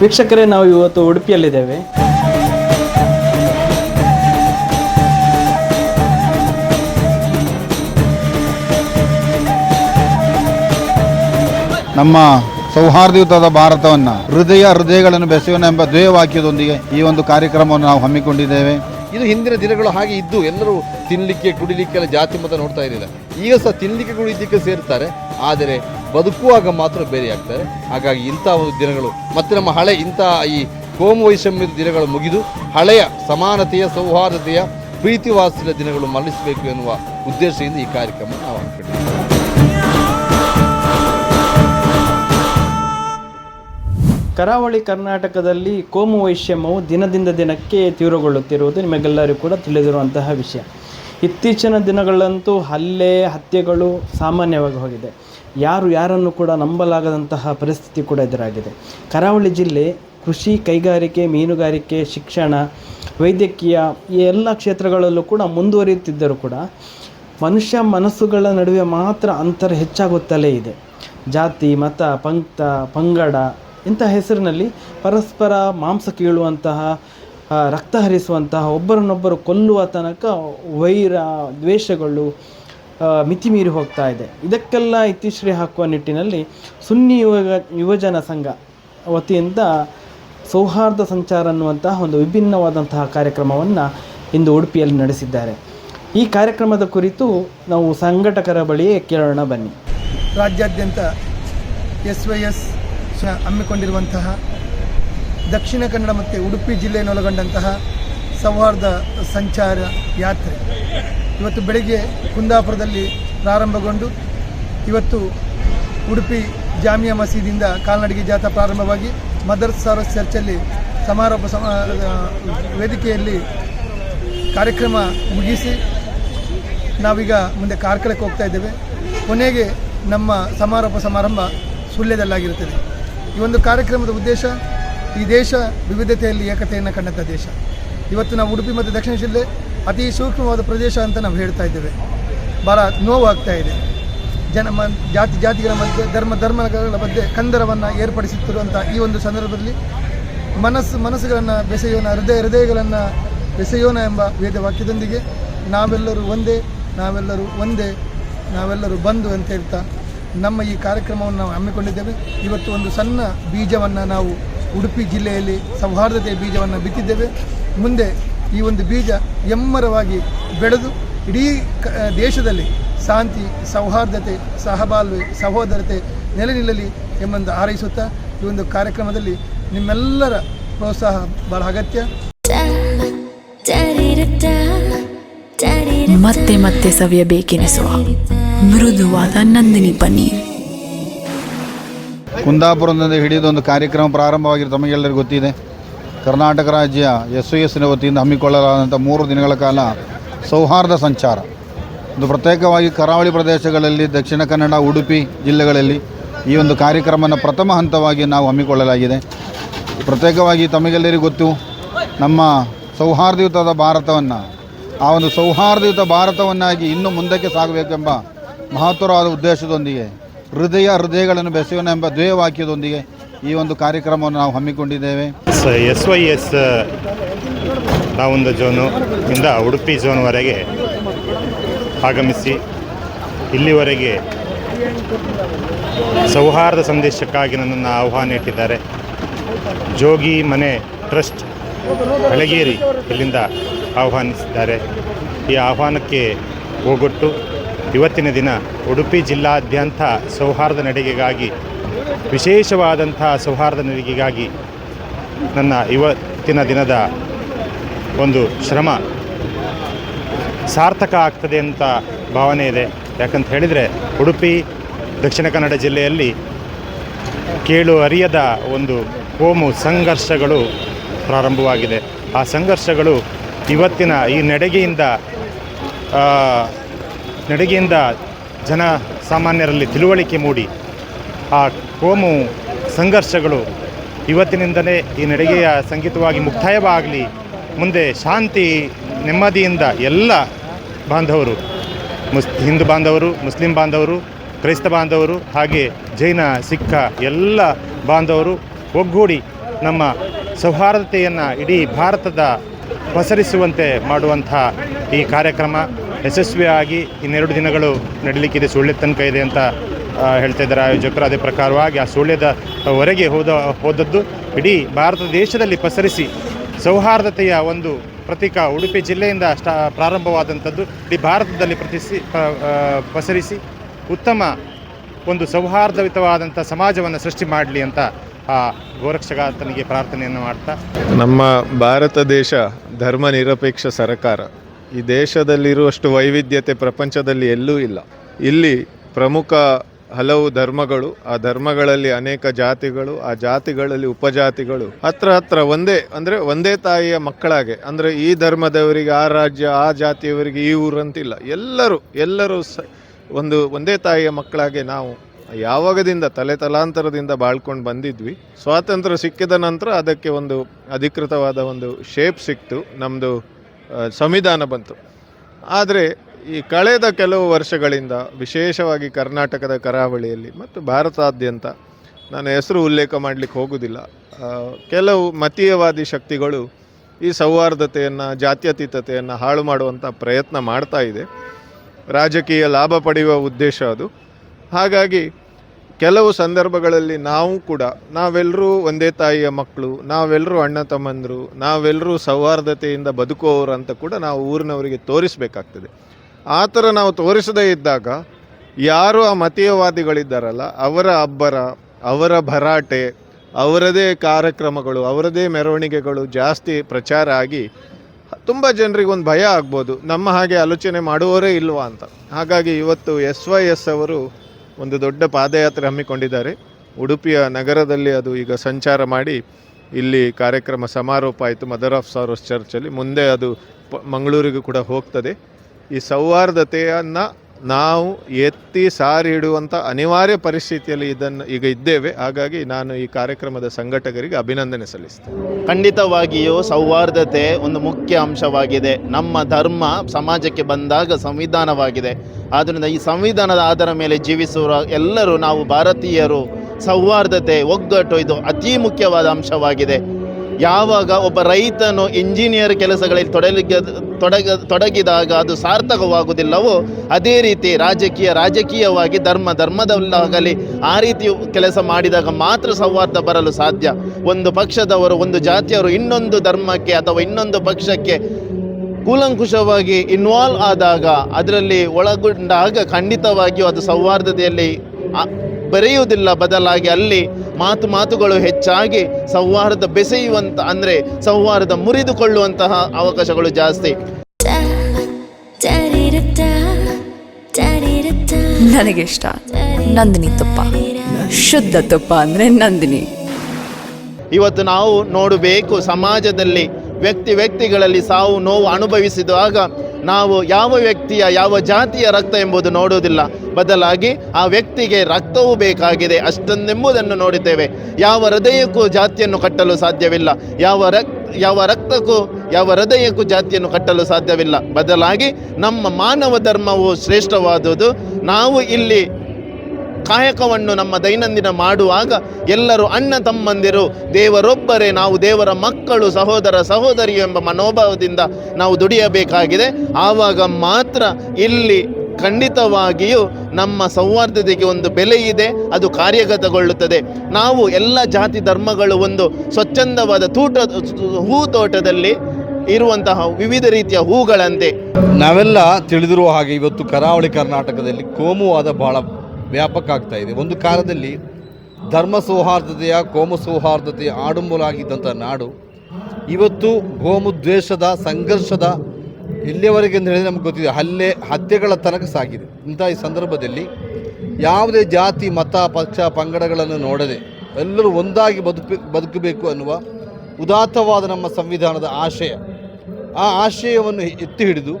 ವೀಕ್ಷಕರೇ ನಾವು ಇವತ್ತು ಉಡುಪಿಯಲ್ಲಿದ್ದೇವೆ. ನಮ್ಮ ಸೌಹಾರ್ದಯುತದ ಭಾರತವನ್ನು ಹೃದಯ ಹೃದಯಗಳನ್ನು ಬೆಸೆಯೋಣ ಎಂಬ ಧ್ಯೇಯವಾಕ್ಯದೊಂದಿಗೆ ಈ ಒಂದು ಕಾರ್ಯಕ್ರಮವನ್ನು ನಾವು ಹಮ್ಮಿಕೊಂಡಿದ್ದೇವೆ. ಇದು ಹಿಂದಿನ ದಿನಗಳು ಹಾಗೆ ಇದ್ದು ಎಲ್ಲರೂ ತಿನ್ನಲಿಕ್ಕೆ ಕುಡಿಲಿಕ್ಕೆಲ್ಲ ಜಾತಿ ಮತ ನೋಡ್ತಾ ಇರಲಿಲ್ಲ. ಈಗ ಸಹ ತಿನ್ನಲಿಕ್ಕೆ ಕುಡಿಲಿಕ್ಕೆ ಸೇರ್ತಾರೆ. ಆದರೆ ಬದುಕುವಾಗ ಮಾತ್ರ ಬೇರೆ ಆಗ್ತಾರೆ. ಹಾಗಾಗಿ ಇಂಥ ಒಂದು ದಿನಗಳು, ಮತ್ತು ನಮ್ಮ ಹಳೆ ಇಂಥ ಈ ಕೋಮು ವೈಷಮ್ಯದ ದಿನಗಳು ಮುಗಿದು, ಹಳೆಯ ಸಮಾನತೆಯ, ಸೌಹಾರ್ದತೆಯ ಪ್ರೀತಿ ವಾತ್ಸಲ್ಯ ದಿನಗಳು ಮರಳಿಸಬೇಕು ಎನ್ನುವ ಉದ್ದೇಶದಿಂದ ಈ ಕಾರ್ಯಕ್ರಮ ನಾವು ಹಮ್ಮಿಕೊಂಡಿದ್ದೇವೆ ಕರಾವಳಿ ಕರ್ನಾಟಕದಲ್ಲಿ ಕೋಮು ವೈಷಮ್ಯವು ದಿನದಿಂದ ದಿನಕ್ಕೆ ತೀವ್ರಗೊಳ್ಳುತ್ತಿರುವುದು ನಿಮಗೆಲ್ಲರಿಗೂ ಕೂಡ ತಿಳಿದಿರುವಂತಹ ವಿಷಯ. ಇತ್ತೀಚಿನ ದಿನಗಳಂತೂ ಹಲ್ಲೆ, ಹತ್ಯೆಗಳು ಸಾಮಾನ್ಯವಾಗಿ ಹೋಗಿದೆ. ಯಾರು ಯಾರನ್ನು ಕೂಡ ನಂಬಲಾಗದಂತಹ ಪರಿಸ್ಥಿತಿ ಕೂಡ ಎದುರಾಗಿದೆ. ಕರಾವಳಿ ಜಿಲ್ಲೆ ಕೃಷಿ ಕೈಗಾರಿಕೆ, ಮೀನುಗಾರಿಕೆ, ಶಿಕ್ಷಣ, ವೈದ್ಯಕೀಯ ಈ ಎಲ್ಲ ಕ್ಷೇತ್ರಗಳಲ್ಲೂ ಕೂಡ ಮುಂದುವರಿಯುತ್ತಿದ್ದರೂ ಕೂಡ ಮನುಷ್ಯ ಮನಸ್ಸುಗಳ ನಡುವೆ ಮಾತ್ರ ಅಂತರ ಹೆಚ್ಚಾಗುತ್ತಲೇ ಇದೆ. ಜಾತಿ, ಮತ, ಪಂಕ್ತ, ಪಂಗಡ ಇಂಥ ಹೆಸರಿನಲ್ಲಿ ಪರಸ್ಪರ ಮಾಂಸ ಕೀಳುವಂತಹ ರಕ್ತ ಹರಿಸುವಂತಹ, ಒಬ್ಬರನ್ನೊಬ್ಬರು ಕೊಲ್ಲುವ ತನಕ ವೈರ ದ್ವೇಷಗಳು ಆ, ಮಿತಿಮೀರಿ ಹೋಗ್ತಾ ಇದೆ. ಇದಕ್ಕೆಲ್ಲ ಇತಿಶ್ರೀ ಹಾಕುವ ನಿಟ್ಟಿನಲ್ಲಿ ಸುನ್ನಿ ಯುವ ಯುವಜನ ಸಂಘ ವತಿಯಿಂದ ಸೌಹಾರ್ದ ಸಂಚಾರ ಅನ್ನುವಂತಹ ಒಂದು ವಿಭಿನ್ನವಾದಂತಹ ಕಾರ್ಯಕ್ರಮವನ್ನು ಇಂದು ಉಡುಪಿಯಲ್ಲಿ ನಡೆಸಿದ್ದಾರೆ. ಈ ಕಾರ್ಯಕ್ರಮದ ಕುರಿತು ನಾವು ಸಂಘಟಕರ ಬಳಿಯೇ ಕೇಳೋಣ ಬನ್ನಿ. ರಾಜ್ಯಾದ್ಯಂತ S Y S ಹಮ್ಮಿಕೊಂಡಿರುವಂತಹ Dakshina Kannada ಮತ್ತು ಉಡುಪಿ ಜಿಲ್ಲೆಯನ್ನು ಒಳಗೊಂಡಂತಹ ಸೌಹಾರ್ದ ಸಂಚಾರ ಯಾತ್ರೆ. ಇವತ್ತು ಬೆಳಿಗ್ಗೆ ಕುಂದಾಪುರದಲ್ಲಿ ಪ್ರಾರಂಭಗೊಂಡು ಇವತ್ತು ಉಡುಪಿ ಜಾಮಿಯಾ ಮಸೀದಿಯಿಂದ ಕಾಲ್ನಡಿಗೆ ಜಾಥಾ ಪ್ರಾರಂಭವಾಗಿ ಮದರ್ ಸಾರಸ್ ಚರ್ಚಲ್ಲಿ ಸಮಾರೋಪ ಸಮ ವೇದಿಕೆಯಲ್ಲಿ ಕಾರ್ಯಕ್ರಮ ಮುಗಿಸಿ ನಾವೀಗ ಮುಂದೆ ಕಾರ್ಕಳಕ್ಕೆ ಹೋಗ್ತಾ ಇದ್ದೇವೆ. ಕೊನೆಗೆ ನಮ್ಮ ಸಮಾರೋಪ ಸಮಾರಂಭ ಸುಳ್ಯದಲ್ಲಾಗಿರುತ್ತದೆ. ಈ ಒಂದು ಕಾರ್ಯಕ್ರಮದ ಉದ್ದೇಶ ಈ ದೇಶ ವಿವಿಧತೆಯಲ್ಲಿ ಏಕತೆಯನ್ನು ಕಂಡಂಥ ದೇಶ. ಇವತ್ತು ನಾವು ಉಡುಪಿ ಮತ್ತು ದಕ್ಷಿಣ ಜಿಲ್ಲೆ ಅತಿ ಸೂಕ್ಷ್ಮವಾದ ಪ್ರದೇಶ ಅಂತ ನಾವು ಹೇಳ್ತಾ ಇದ್ದೇವೆ. ಭಾಳ ನೋವಾಗ್ತಾ ಇದೆ. ಜನ ಮ ಜಾತಿ, ಜಾತಿಗಳ ಮಧ್ಯೆ, ಧರ್ಮ, ಧರ್ಮಗಳ ಮಧ್ಯೆ ಕಂದರವನ್ನು ಏರ್ಪಡಿಸುತ್ತಿರುವಂಥ ಈ ಒಂದು ಸಂದರ್ಭದಲ್ಲಿ ಮನಸ್ಸು, ಮನಸ್ಸುಗಳನ್ನು ಬೆಸೆಯೋಣ, ಹೃದಯ, ಹೃದಯಗಳನ್ನು ಬೆಸೆಯೋಣ ಎಂಬ ವೇದ ವಾಕ್ಯದೊಂದಿಗೆ ನಾವೆಲ್ಲರೂ ಒಂದೇ ನಾವೆಲ್ಲರೂ ಒಂದೇ, ನಾವೆಲ್ಲರೂ ಬಂದು ಅಂತ ಹೇಳ್ತಾ ನಮ್ಮ ಈ ಕಾರ್ಯಕ್ರಮವನ್ನು ನಾವು ಹಮ್ಮಿಕೊಂಡಿದ್ದೇವೆ. ಇವತ್ತು ಒಂದು ಸಣ್ಣ ಬೀಜವನ್ನು ನಾವು ಉಡುಪಿ ಜಿಲ್ಲೆಯಲ್ಲಿ ಸೌಹಾರ್ದತೆಯ ಬೀಜವನ್ನು ಬಿತ್ತಿದ್ದೇವೆ. ಮುಂದೆ ಈ ಒಂದು ಬೀಜ ಎಮ್ಮರವಾಗಿ ಬೆಳೆದು ಇಡೀ ಕ ದೇಶದಲ್ಲಿ ಶಾಂತಿ ಸೌಹಾರ್ದತೆ ಸಹಬಾಳ್ವೆ ಸಹೋದರತೆ ನೆಲೆ ನಿಲ್ಲಲಿ ಎಂಬಂದು ಹಾರೈಸುತ್ತಾ ಈ ಒಂದು ಕಾರ್ಯಕ್ರಮದಲ್ಲಿ ನಿಮ್ಮೆಲ್ಲರ ಪ್ರೋತ್ಸಾಹ ಬಹಳ ಅಗತ್ಯ. ಮತ್ತೆ ಮತ್ತೆ ಸವಿಯಬೇಕೆನಿಸುವ ಮೃದುವಾದ ನಂದಿನಿ ಪನ್ನೀರ್ ಕುಂದಾಪುರದಿಂದ ಹಿಡಿದು ಒಂದು ಕಾರ್ಯಕ್ರಮ ಪ್ರಾರಂಭವಾಗಿರೋ ತಮಗೆಲ್ಲರಿಗೂ ಗೊತ್ತಿದೆ. ಕರ್ನಾಟಕ ರಾಜ್ಯ ಎಸ್ ಯು ಎಸ್ನ ವತಿಯಿಂದ ಹಮ್ಮಿಕೊಳ್ಳಲಾದಂಥ ಮೂರು ದಿನಗಳ ಕಾಲ ಸೌಹಾರ್ದ ಸಂಚಾರ. ಒಂದು ಪ್ರತ್ಯೇಕವಾಗಿ ಕರಾವಳಿ ಪ್ರದೇಶಗಳಲ್ಲಿ, ದಕ್ಷಿಣ ಕನ್ನಡ, ಉಡುಪಿ ಜಿಲ್ಲೆಗಳಲ್ಲಿ ಈ ಒಂದು ಕಾರ್ಯಕ್ರಮವನ್ನು ಪ್ರಥಮ ಹಂತವಾಗಿ ನಾವು ಹಮ್ಮಿಕೊಳ್ಳಲಾಗಿದೆ. ಪ್ರತ್ಯೇಕವಾಗಿ ತಮಗೆಲ್ಲರಿಗೂ ಗೊತ್ತು, ನಮ್ಮ ಸೌಹಾರ್ದಯುತದ ಭಾರತವನ್ನು, ಆ ಒಂದು ಸೌಹಾರ್ದಯುತ ಭಾರತವನ್ನಾಗಿ ಇನ್ನೂ ಮುಂದಕ್ಕೆ ಸಾಗಬೇಕೆಂಬ ಮಹತ್ವರವಾದ ಉದ್ದೇಶದೊಂದಿಗೆ, ಹೃದಯ ಹೃದಯಗಳನ್ನು ಬೆಸೆಯೋಣ ಎಂಬ ಧ್ಯೇಯವಾಕ್ಯದೊಂದಿಗೆ ಈ ಒಂದು ಕಾರ್ಯಕ್ರಮವನ್ನು ನಾವು ಹಮ್ಮಿಕೊಂಡಿದ್ದೇವೆ. ಎಸ್ ವೈ ಎಸ್ ನಾವೊಂದು ಜೋನು, ಇಂದ ಉಡುಪಿ ಝೋನ್ವರೆಗೆ ಆಗಮಿಸಿ, ಇಲ್ಲಿವರೆಗೆ ಸೌಹಾರ್ದ ಸಂದೇಶಕ್ಕಾಗಿ ನನ್ನನ್ನು ಆಹ್ವಾನ ಇಟ್ಟಿದ್ದಾರೆ. ಜೋಗಿ ಮನೆ ಟ್ರಸ್ಟ್ ಬೆಳಗೇರಿ ಇಲ್ಲಿಂದ ಆಹ್ವಾನಿಸಿದ್ದಾರೆ. ಈ ಆಹ್ವಾನಕ್ಕೆ ಹೋಗೊಟ್ಟು ಇವತ್ತಿನ ದಿನ ಉಡುಪಿ ಜಿಲ್ಲಾದ್ಯಂತ ಸೌಹಾರ್ದ ನಡಿಗೆಗಾಗಿ ವಿಶೇಷವಾದಂಥ ಸೌಹಾರ್ದ ನಡಿಗೆಗಾಗಿ ನನ್ನ ಇವತ್ತಿನ ದಿನದ ಒಂದು ಶ್ರಮ ಸಾರ್ಥಕ ಆಗ್ತದೆ ಅಂತ ಭಾವನೆ ಇದೆ. ಯಾಕಂತ ಹೇಳಿದರೆ ಉಡುಪಿ, ದಕ್ಷಿಣ ಕನ್ನಡ ಜಿಲ್ಲೆಯಲ್ಲಿ ಕೇಳು ಅರಿಯದ ಒಂದು ಕೋಮು ಸಂಘರ್ಷಗಳು ಪ್ರಾರಂಭವಾಗಿದೆ. ಆ ಸಂಘರ್ಷಗಳು ಇವತ್ತಿನ ಈ ನಡೆಗೆಯಿಂದ ನಡಿಗೆಯಿಂದ ನಡೆಗೆಯಿಂದ ಜನ ಸಾಮಾನ್ಯರಲ್ಲಿ ತಿಳುವಳಿಕೆ ಮೂಡಿ ಆ ಕೋಮು ಸಂಘರ್ಷಗಳು ಇವತ್ತಿನಿಂದಲೇ ಈ ನಡಿಗೆಯ ಸಂಗೀತವಾಗಿ ಮುಕ್ತಾಯವಾಗಲಿ. ಮುಂದೆ ಶಾಂತಿ, ನೆಮ್ಮದಿಯಿಂದ ಎಲ್ಲ ಬಾಂಧವರು, ಮುಸ್, ಹಿಂದೂ ಬಾಂಧವರು, ಮುಸ್ಲಿಂ ಬಾಂಧವರು, ಕ್ರೈಸ್ತ ಬಾಂಧವರು ಹಾಗೆ ಜೈನ ಸಿಖ್ಖ ಎಲ್ಲ ಬಾಂಧವರು ಒಗ್ಗೂಡಿ ನಮ್ಮ ಸೌಹಾರ್ದತೆಯನ್ನು ಇಡೀ ಭಾರತದ ಪಸರಿಸುವಂತೆ ಮಾಡುವಂಥ ಈ ಕಾರ್ಯಕ್ರಮ ಯಶಸ್ವಿಯಾಗಿ ಇನ್ನೆರಡು ದಿನಗಳು ನಡೀಲಿಕ್ಕಿದೆ ಸುಳ್ಳೆ ತನಕ ಇದೆ ಅಂತ ಹೇಳ್ತಾ ಇದ್ದಾರೆ ಆಯೋಜಕರು. ಅದೇ ಪ್ರಕಾರವಾಗಿ ಆ ಸುಳ್ಯದ ವರೆಗೆ ಹೋದ, ಹೋದದ್ದು ಇಡೀ ಭಾರತ ದೇಶದಲ್ಲಿ ಪಸರಿಸಿ ಸೌಹಾರ್ದತೆಯ ಒಂದು ಪ್ರತೀಕ ಉಡುಪಿ ಜಿಲ್ಲೆಯಿಂದ ಸ್ಟಾ, ಪ್ರಾರಂಭವಾದಂಥದ್ದು ಇಡೀ ಭಾರತದಲ್ಲಿ ಪ್ರತಿಸಿ ಪಸರಿಸಿ ಉತ್ತಮ ಒಂದು ಸೌಹಾರ್ದಯುತವಾದಂಥ ಸಮಾಜವನ್ನು ಸೃಷ್ಟಿ ಮಾಡಲಿ ಅಂತ ಆ ಗೋರಕ್ಷಗಾತನಿಗೆ ಪ್ರಾರ್ಥನೆಯನ್ನು ಮಾಡ್ತಾ. ನಮ್ಮ ಭಾರತ ದೇಶ ಧರ್ಮ ನಿರಪೇಕ್ಷ ಸರ್ಕಾರ. ಈ ದೇಶದಲ್ಲಿರುವಷ್ಟು ವೈವಿಧ್ಯತೆ ಪ್ರಪಂಚದಲ್ಲಿ ಎಲ್ಲೂ ಇಲ್ಲ. ಇಲ್ಲಿ ಪ್ರಮುಖ ಹಲವು ಧರ್ಮಗಳು, ಆ ಧರ್ಮಗಳಲ್ಲಿ ಅನೇಕ ಜಾತಿಗಳು, ಆ ಜಾತಿಗಳಲ್ಲಿ ಉಪಜಾತಿಗಳು. ಹತ್ರ ಹತ್ರ ಒಂದೇ, ಅಂದರೆ ಒಂದೇ ತಾಯಿಯ ಮಕ್ಕಳಾಗೆ. ಅಂದರೆ ಈ ಧರ್ಮದವರಿಗೆ, ಆ ರಾಜ್ಯ, ಆ ಜಾತಿಯವರಿಗೆ ಈ ಊರಂತಿಲ್ಲ ಎಲ್ಲರೂ ಎಲ್ಲರೂ ಸ, ಒಂದು, ಒಂದೇ ತಾಯಿಯ ಮಕ್ಕಳಾಗೆ ನಾವು ಯಾವಾಗದಿಂದ ತಲೆ ತಲಾಂತರದಿಂದ ಬಾಳ್ಕೊಂಡು ಬಂದಿದ್ವಿ, ಸ್ವಾತಂತ್ರ್ಯ ಸಿಕ್ಕಿದ ನಂತರ ಅದಕ್ಕೆ ಒಂದು ಅಧಿಕೃತವಾದ ಒಂದು ಶೇಪ್ ಸಿಕ್ತು. ನಮ್ಮದು ಸಂವಿಧಾನ ಬಂತು. ಆದರೆ ಈ ಕಳೆದ ಕೆಲವು ವರ್ಷಗಳಿಂದ ವಿಶೇಷವಾಗಿ ಕರ್ನಾಟಕದ ಕರಾವಳಿಯಲ್ಲಿ ಮತ್ತು ಭಾರತಾದ್ಯಂತ ನಾನು ಹೆಸರು ಉಲ್ಲೇಖ ಮಾಡಲಿಕ್ಕೆ ಹೋಗುವುದಿಲ್ಲ ಕೆಲವು ಮತೀಯವಾದಿ ಶಕ್ತಿಗಳು ಈ ಸೌಹಾರ್ದತೆಯನ್ನು, ಜಾತ್ಯತೀತತೆಯನ್ನು ಹಾಳು ಮಾಡುವಂಥ ಪ್ರಯತ್ನ ಮಾಡ್ತಾ ಇದೆ. ರಾಜಕೀಯ ಲಾಭ ಪಡೆಯುವ ಉದ್ದೇಶ ಅದು. ಹಾಗಾಗಿ ಕೆಲವು ಸಂದರ್ಭಗಳಲ್ಲಿ ನಾವು ಕೂಡ ನಾವೆಲ್ಲರೂ ಒಂದೇ ತಾಯಿಯ ಮಕ್ಕಳು ನಾವೆಲ್ಲರೂ ಅಣ್ಣ ತಮ್ಮಂದರು ನಾವೆಲ್ಲರೂ ಸೌಹಾರ್ದತೆಯಿಂದ ಬದುಕುವವರು ಅಂತ ಕೂಡ ನಾವು ಊರಿನವರಿಗೆ ತೋರಿಸಬೇಕಾಗ್ತದೆ. ಆ ಥರ ನಾವು ತೋರಿಸದೇ ಇದ್ದಾಗ ಯಾರು ಆ ಮತೀಯವಾದಿಗಳಿದ್ದಾರಲ್ಲ, ಅವರ ಅಬ್ಬರ, ಅವರ ಭರಾಟೆ, ಅವರದೇ ಕಾರ್ಯಕ್ರಮಗಳು, ಅವರದೇ ಮೆರವಣಿಗೆಗಳು ಜಾಸ್ತಿ ಪ್ರಚಾರ ಆಗಿ ತುಂಬ ಜನರಿಗೆ ಒಂದು ಭಯ ಆಗ್ಬೋದು. ನಮ್ಮ ಹಾಗೆ ಆಲೋಚನೆ ಮಾಡುವವರೇ ಇಲ್ವಾ ಅಂತ. ಹಾಗಾಗಿ ಇವತ್ತು ಎಸ್ ವೈ ಎಸ್ ಅವರು ಒಂದು ದೊಡ್ಡ ಪಾದಯಾತ್ರೆ ಹಮ್ಮಿಕೊಂಡಿದ್ದಾರೆ. ಉಡುಪಿಯ ನಗರದಲ್ಲಿ ಅದು ಈಗ ಸಂಚಾರ ಮಾಡಿ ಇಲ್ಲಿ ಕಾರ್ಯಕ್ರಮ ಸಮಾರೋಪ ಆಯಿತು ಮದರ್ ಆಫ್ ಸಾರೋಸ್ ಚರ್ಚಲ್ಲಿ. ಮುಂದೆ ಅದು ಮಂಗಳೂರಿಗೂ ಕೂಡ ಹೋಗ್ತದೆ. ಈ ಸೌಹಾರ್ದತೆಯನ್ನು ನಾವು ಎತ್ತಿ ಸಾರಿ ಇಡುವಂಥ ಅನಿವಾರ್ಯ ಪರಿಸ್ಥಿತಿಯಲ್ಲಿ ಇದನ್ನು ಈಗ ಇದ್ದೇವೆ. ಹಾಗಾಗಿ ನಾನು ಈ ಕಾರ್ಯಕ್ರಮದ ಸಂಘಟಕರಿಗೆ ಅಭಿನಂದನೆ ಸಲ್ಲಿಸ್ತೇನೆ. ಖಂಡಿತವಾಗಿಯೂ ಸೌಹಾರ್ದತೆ ಒಂದು ಮುಖ್ಯ ಅಂಶವಾಗಿದೆ. ನಮ್ಮ ಧರ್ಮ ಸಮಾಜಕ್ಕೆ ಬಂದಾಗ ಸಂವಿಧಾನವಾಗಿದೆ. ಆದ್ದರಿಂದ ಈ ಸಂವಿಧಾನದ ಆಧಾರ ಮೇಲೆ ಜೀವಿಸುವ ಎಲ್ಲರೂ ನಾವು ಭಾರತೀಯರು ಸೌಹಾರ್ದತೆ, ಒಗ್ಗಟ್ಟು ಇದು ಅತಿ ಮುಖ್ಯವಾದ ಅಂಶವಾಗಿದೆ. ಯಾವಾಗ ಒಬ್ಬ ರೈತನು ಇಂಜಿನಿಯರ್ ಕೆಲಸಗಳಲ್ಲಿ ತೊಡಲಿಗ ತೊಡಗ, ತೊಡಗಿದಾಗ ಅದು ಸಾರ್ಥಕವಾಗುವುದಿಲ್ಲವೋ ಅದೇ ರೀತಿ ರಾಜಕೀಯ, ರಾಜಕೀಯವಾಗಿ ಧರ್ಮ, ಧರ್ಮದಲ್ಲಾಗಲಿ ಆ ರೀತಿ ಕೆಲಸ ಮಾಡಿದಾಗ ಮಾತ್ರ ಸೌಹಾರ್ದ ಬರಲು ಸಾಧ್ಯ. ಒಂದು ಪಕ್ಷದವರು, ಒಂದು ಜಾತಿಯವರು ಇನ್ನೊಂದು ಧರ್ಮಕ್ಕೆ ಅಥವಾ ಇನ್ನೊಂದು ಪಕ್ಷಕ್ಕೆ ಕೂಲಂಕುಷವಾಗಿ ಇನ್ವಾಲ್ವ್ ಆದಾಗ ಅದರಲ್ಲಿ ಒಳಗೊಂಡಾಗ ಖಂಡಿತವಾಗಿಯೂ ಅದು ಸೌಹಾರ್ದತೆಯಲ್ಲಿ ಬೆರೆಯುವುದಿಲ್ಲ. ಬದಲಾಗಿ ಅಲ್ಲಿ ಮಾತು ಮಾತುಗಳು ಹೆಚ್ಚಾಗಿ ಸಂವಾರದ ಬೆಸೆಯುವಂತ ಅಂದರೆ ಸೌಹಾರ್ದ ಮುರಿದುಕೊಳ್ಳುವಂತಹ ಅವಕಾಶಗಳು ಜಾಸ್ತಿ. ನನಗಿಷ್ಟ ನಂದಿನಿ ತುಪ್ಪ. ಶುದ್ಧ ತುಪ್ಪ ಅಂದ್ರೆ ನಂದಿನಿ. ಇವತ್ತು ನಾವು ನೋಡಬೇಕು ಸಮಾಜದಲ್ಲಿ ವ್ಯಕ್ತಿ ವ್ಯಕ್ತಿಗಳಲ್ಲಿ ಸಾವು ನೋವು ಅನುಭವಿಸಿದಾಗ ನಾವು ಯಾವ ವ್ಯಕ್ತಿಯ, ಯಾವ ಜಾತಿಯ ರಕ್ತ ಎಂಬುದು ನೋಡುವುದಿಲ್ಲ. ಬದಲಾಗಿ ಆ ವ್ಯಕ್ತಿಗೆ ರಕ್ತವೂ ಬೇಕಾಗಿದೆ ಅಷ್ಟೊಂದೆಂಬುದನ್ನು ನೋಡುತ್ತೇವೆ ಯಾವ ಹೃದಯಕ್ಕೂ ಜಾತಿಯನ್ನು ಕಟ್ಟಲು ಸಾಧ್ಯವಿಲ್ಲ. ಯಾವ ರಕ್, ಯಾವ ರಕ್ತಕ್ಕೂ, ಯಾವ ಹೃದಯಕ್ಕೂ ಜಾತಿಯನ್ನು ಕಟ್ಟಲು ಸಾಧ್ಯವಿಲ್ಲ. ಬದಲಾಗಿ ನಮ್ಮ ಮಾನವ ಧರ್ಮವು ಶ್ರೇಷ್ಠವಾದುದು. ನಾವು ಇಲ್ಲಿ ಕಾಯಕವನ್ನು ನಮ್ಮ ದೈನಂದಿನ ಮಾಡುವಾಗ ಎಲ್ಲರೂ ಅಣ್ಣ ತಮ್ಮಂದಿರು, ದೇವರೊಬ್ಬರೇ, ನಾವು ದೇವರ ಮಕ್ಕಳು, ಸಹೋದರ ಸಹೋದರಿ ಎಂಬ ಮನೋಭಾವದಿಂದ ನಾವು ದುಡಿಯಬೇಕಾಗಿದೆ. ಆವಾಗ ಮಾತ್ರ ಇಲ್ಲಿ ಖಂಡಿತವಾಗಿಯೂ ನಮ್ಮ ಸೌಹಾರ್ದತೆಗೆ ಒಂದು ಬೆಲೆ ಇದೆ, ಅದು ಕಾರ್ಯಗತಗೊಳ್ಳುತ್ತದೆ. ನಾವು ಎಲ್ಲ ಜಾತಿ ಧರ್ಮಗಳು ಒಂದು ಸ್ವಚ್ಛಂದವಾದ ತೂಟ, ಹೂ ತೋಟದಲ್ಲಿ ಇರುವಂತಹ ವಿವಿಧ ರೀತಿಯ ಹೂಗಳಂತೆ. ನಾವೆಲ್ಲ ತಿಳಿದಿರುವ ಹಾಗೆ ಇವತ್ತು ಕರಾವಳಿ ಕರ್ನಾಟಕದಲ್ಲಿ ಕೋಮುವಾದ ಬಹಳ ವ್ಯಾಪಕ ಆಗ್ತಾ ಇದೆ ಒಂದು ಕಾಲದಲ್ಲಿ ಧರ್ಮ ಸೌಹಾರ್ದತೆಯ ಕೋಮ ಸೌಹಾರ್ದತೆಯ ಆಡುಂಬಲಾಗಿದ್ದಂಥ ನಾಡು, ಇವತ್ತು ಗೋಮುದ್ವೇಷದ, ಸಂಘರ್ಷದ ಇಲ್ಲಿಯವರೆಗೆ ಅಂತ ಹೇಳಿದ್ರೆ ನಮ್ಗೆ ಗೊತ್ತಿದೆ. ಹಲ್ಲೆ, ಹತ್ಯೆಗಳ ತನಕ ಸಾಗಿದೆ. ಇಂಥ ಈ ಸಂದರ್ಭದಲ್ಲಿ ಯಾವುದೇ ಜಾತಿ, ಮತ, ಪಕ್ಷ, ಪಂಗಡಗಳನ್ನು ನೋಡದೆ ಎಲ್ಲರೂ ಒಂದಾಗಿ ಬದುಕು ಬದುಕಬೇಕು ಅನ್ನುವ ಉದಾತ್ತವಾದ ನಮ್ಮ ಸಂವಿಧಾನದ ಆಶಯ. ಆ ಆಶಯವನ್ನು ಎತ್ತಿ ಹಿಡಿದು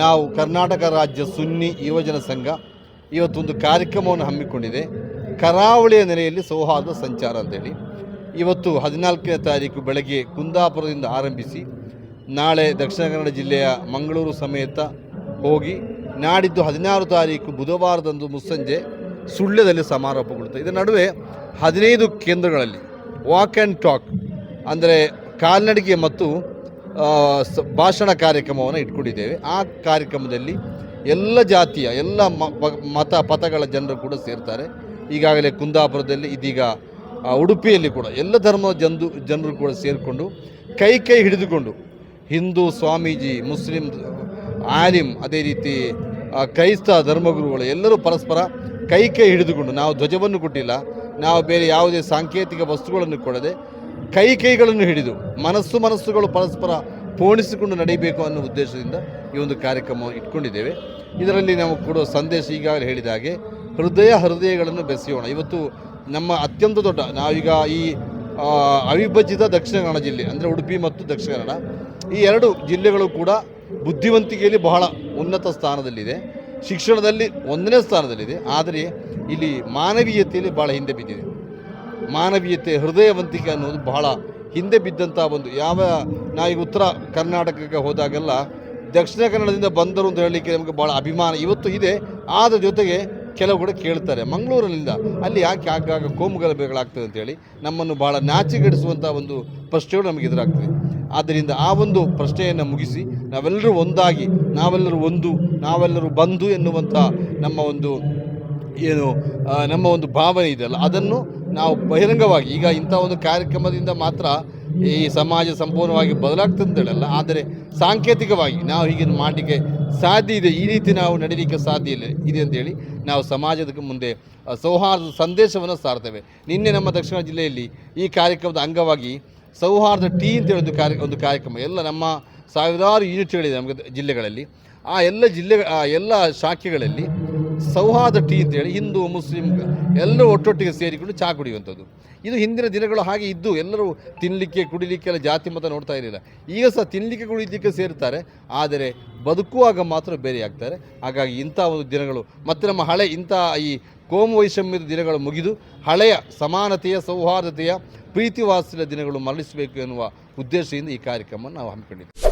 ನಾವು ಕರ್ನಾಟಕ ರಾಜ್ಯ ಸುನ್ನಿ ಯುವಜನ ಸಂಘ ಇವತ್ತೊಂದು ಕಾರ್ಯಕ್ರಮವನ್ನು ಹಮ್ಮಿಕೊಂಡಿದೆ. ಕರಾವಳಿಯ ನೆಲೆಯಲ್ಲಿ ಸೌಹಾರ್ದ ಸಂಚಾರ ಅಂತೇಳಿ. ಇವತ್ತು ಹದಿನಾಲ್ಕನೇ ತಾರೀಕು ಬೆಳಗ್ಗೆ ಕುಂದಾಪುರದಿಂದ ಆರಂಭಿಸಿ, ನಾಳೆ ದಕ್ಷಿಣ ಕನ್ನಡ ಜಿಲ್ಲೆಯ ಮಂಗಳೂರು ಸಮೇತ ಹೋಗಿ, ನಾಡಿದ್ದು ಹದಿನಾರು ತಾರೀಕು ಬುಧವಾರದಂದು ಮುಸ್ಸಂಜೆ ಸುಳ್ಯದಲ್ಲಿ ಸಮಾರೋಪಗೊಳ್ಳುತ್ತೆ ಇದರ ನಡುವೆ ಹದಿನೈದು ಕೇಂದ್ರಗಳಲ್ಲಿ ವಾಕ್ ಆ್ಯಂಡ್ ಟಾಕ್ ಅಂದರೆ ಕಾಲ್ನಡಿಗೆ ಮತ್ತು ಭಾಷಣ ಕಾರ್ಯಕ್ರಮವನ್ನು ಇಟ್ಕೊಂಡಿದ್ದೇವೆ. ಆ ಕಾರ್ಯಕ್ರಮದಲ್ಲಿ ಎಲ್ಲ ಜಾತಿಯ, ಎಲ್ಲ ಮತ ಪಥಗಳ ಜನರು ಕೂಡ ಸೇರ್ತಾರೆ. ಈಗಾಗಲೇ ಕುಂದಾಪುರದಲ್ಲಿ ಇದೀಗ ಉಡುಪಿಯಲ್ಲಿ ಕೂಡ ಎಲ್ಲ ಧರ್ಮದ ಜನರು ಜನರು ಕೂಡ ಸೇರಿಕೊಂಡು ಕೈ ಕೈ ಹಿಡಿದುಕೊಂಡು ಹಿಂದೂ ಸ್ವಾಮೀಜಿ, ಮುಸ್ಲಿಂ ಆಲಿಮ್ ಅದೇ ರೀತಿ ಕ್ರೈಸ್ತ ಧರ್ಮಗುರುಗಳು ಎಲ್ಲರೂ ಪರಸ್ಪರ ಕೈ ಕೈ ಹಿಡಿದುಕೊಂಡು, ನಾವು ಧ್ವಜವನ್ನು ಕೊಟ್ಟಿಲ್ಲ, ನಾವು ಬೇರೆ ಯಾವುದೇ ಸಾಂಕೇತಿಕ ವಸ್ತುಗಳನ್ನು ಕೊಡದೆ ಕೈ ಕೈಗಳನ್ನು ಹಿಡಿದು ಮನಸ್ಸು ಮನಸ್ಸುಗಳು ಪರಸ್ಪರ ಪೋಣಿಸಿಕೊಂಡು ನಡೀಬೇಕು ಅನ್ನೋ ಉದ್ದೇಶದಿಂದ ಈ ಒಂದು ಕಾರ್ಯಕ್ರಮ ಇಟ್ಕೊಂಡಿದ್ದೇವೆ. ಇದರಲ್ಲಿ ನಾವು ಕೊಡುವ ಸಂದೇಶ ಈಗಾಗಲೇ ಹೇಳಿದ ಹಾಗೆ ಹೃದಯ ಹೃದಯಗಳನ್ನು ಬೆಸೆಯೋಣ. ಇವತ್ತು ನಮ್ಮ ಅತ್ಯಂತ ದೊಡ್ಡ ನಾವೀಗ ಈ ಅವಿಭಜಿತ ದಕ್ಷಿಣ ಕನ್ನಡ ಜಿಲ್ಲೆ, ಅಂದರೆ ಉಡುಪಿ ಮತ್ತು ದಕ್ಷಿಣ ಕನ್ನಡ, ಈ ಎರಡು ಜಿಲ್ಲೆಗಳು ಕೂಡ ಬುದ್ಧಿವಂತಿಕೆಯಲ್ಲಿ ಬಹಳ ಉನ್ನತ ಸ್ಥಾನದಲ್ಲಿದೆ. ಶಿಕ್ಷಣದಲ್ಲಿ ಒಂದನೇ ಸ್ಥಾನದಲ್ಲಿದೆ. ಆದರೆ ಇಲ್ಲಿ ಮಾನವೀಯತೆಯಲ್ಲಿ ಬಹಳ ಹಿಂದೆ ಬಿದ್ದಿದೆ. ಮಾನವೀಯತೆ, ಹೃದಯವಂತಿಕೆ ಅನ್ನೋದು ಬಹಳ ಹಿಂದೆ ಬಿದ್ದಂಥ ಒಂದು ಯಾವ, ನಾವೀಗ ಉತ್ತರ ಕರ್ನಾಟಕಕ್ಕೆ ಹೋದಾಗೆಲ್ಲ ದಕ್ಷಿಣ ಕನ್ನಡದಿಂದ ಬಂದರು ಅಂತ ಹೇಳಲಿಕ್ಕೆ ನಮಗೆ ಭಾಳ ಅಭಿಮಾನ ಇವತ್ತು ಇದೆ. ಆದ ಜೊತೆಗೆ ಕೆಲವು ಕೂಡ ಕೇಳ್ತಾರೆ. ಮಂಗಳೂರಿನಿಂದ ಅಲ್ಲಿ ಯಾಕೆ ಆಗಾಗ ಕೋಮುಗಲಭೆಗಳಾಗ್ತದೆ ಅಂತೇಳಿ ನಮ್ಮನ್ನು ಭಾಳ ನಾಚಿಗೆಡಿಸುವಂಥ ಒಂದು ಪ್ರಶ್ನೆಗಳು ನಮಗೆ ಎದುರಾಗ್ತದೆ. ಆದ್ದರಿಂದ ಆ ಒಂದು ಪ್ರಶ್ನೆಯನ್ನು ಮುಗಿಸಿ ನಾವೆಲ್ಲರೂ ಒಂದಾಗಿ, ನಾವೆಲ್ಲರೂ ಒಂದು, ನಾವೆಲ್ಲರೂ ಬಂದು ಎನ್ನುವಂಥ ನಮ್ಮ ಒಂದು ಏನು ನಮ್ಮ ಒಂದು ಭಾವನೆ ಇದೆಯಲ್ಲ, ಅದನ್ನು ನಾವು ಬಹಿರಂಗವಾಗಿ ಈಗ ಇಂಥ ಒಂದು ಕಾರ್ಯಕ್ರಮದಿಂದ ಮಾತ್ರ ಈ ಸಮಾಜ ಸಂಪೂರ್ಣವಾಗಿ ಬದಲಾಗ್ತದೆ ಹೇಳಲ್ಲ ಆದರೆ ಸಾಂಕೇತಿಕವಾಗಿ ನಾವು ಹೀಗಿನ ಮಾಡಲಿಕ್ಕೆ ಸಾಧ್ಯ ಇದೆ? ಈ ರೀತಿ ನಾವು ನಡೀಲಿಕ್ಕೆ ಸಾಧ್ಯ ಇಲ್ಲ ಇದೆ ಅಂತೇಳಿ ನಾವು ಸಮಾಜದ ಮುಂದೆ ಸೌಹಾರ್ದ ಸಂದೇಶವನ್ನು ಸಾರ್ತೇವೆ. ನಿನ್ನೆ ನಮ್ಮ ದಕ್ಷಿಣ ಜಿಲ್ಲೆಯಲ್ಲಿ ಈ ಕಾರ್ಯಕ್ರಮದ ಅಂಗವಾಗಿ ಸೌಹಾರ್ದ ಟೀ ಅಂತೇಳಿ ಒಂದು ಕಾರ್ಯ ಒಂದು ಕಾರ್ಯಕ್ರಮ. ಎಲ್ಲ ನಮ್ಮ ಸಾವಿರಾರು ಯೂನಿಟ್ಗಳಿದೆ ನಮಗೆ ಜಿಲ್ಲೆಗಳಲ್ಲಿ. ಆ ಎಲ್ಲ ಜಿಲ್ಲೆ ಆ ಎಲ್ಲ ಶಾಖೆಗಳಲ್ಲಿ ಸೌಹಾರ್ದ ಟೀ ಅಂತೇಳಿ ಹಿಂದೂ, ಮುಸ್ಲಿಂ ಎಲ್ಲರೂ ಒಟ್ಟೊಟ್ಟಿಗೆ ಸೇರಿಕೊಂಡು ಚಹಾ ಕುಡಿಯುವಂಥದ್ದು. ಇದು ಹಿಂದಿನ ದಿನಗಳು ಹಾಗೆ ಇದ್ದು ಎಲ್ಲರೂ ತಿನ್ನಲಿಕ್ಕೆ ಕುಡಿಲಿಕ್ಕೆ ಎಲ್ಲ ಜಾತಿ ಮತ ನೋಡ್ತಾ ಇರಲಿಲ್ಲ. ಈಗ ಸಹ ತಿನ್ನಲಿಕ್ಕೆ ಕುಡಿಲಿಕ್ಕೆ ಸೇರ್ತಾರೆ, ಆದರೆ ಬದುಕುವಾಗ ಮಾತ್ರ ಬೇರೆಯಾಗ್ತಾರೆ ಹಾಗಾಗಿ ಇಂಥ ಒಂದು ದಿನಗಳು, ಮತ್ತು ನಮ್ಮ ಹಳೆ ಇಂಥ ಈ ಕೋಮು ವೈಷಮ್ಯದ ದಿನಗಳು ಮುಗಿದು, ಹಳೆಯ ಸಮಾನತೆಯ, ಸೌಹಾರ್ದತೆಯ ಪ್ರೀತಿ ವಾತ್ಸಲ್ಯ ದಿನಗಳು ಮರಳಿಸಬೇಕು ಎನ್ನುವ ಉದ್ದೇಶದಿಂದ ಈ ಕಾರ್ಯಕ್ರಮ ನಾವು ಹಮ್ಮಿಕೊಂಡಿದ್ದೇವೆ.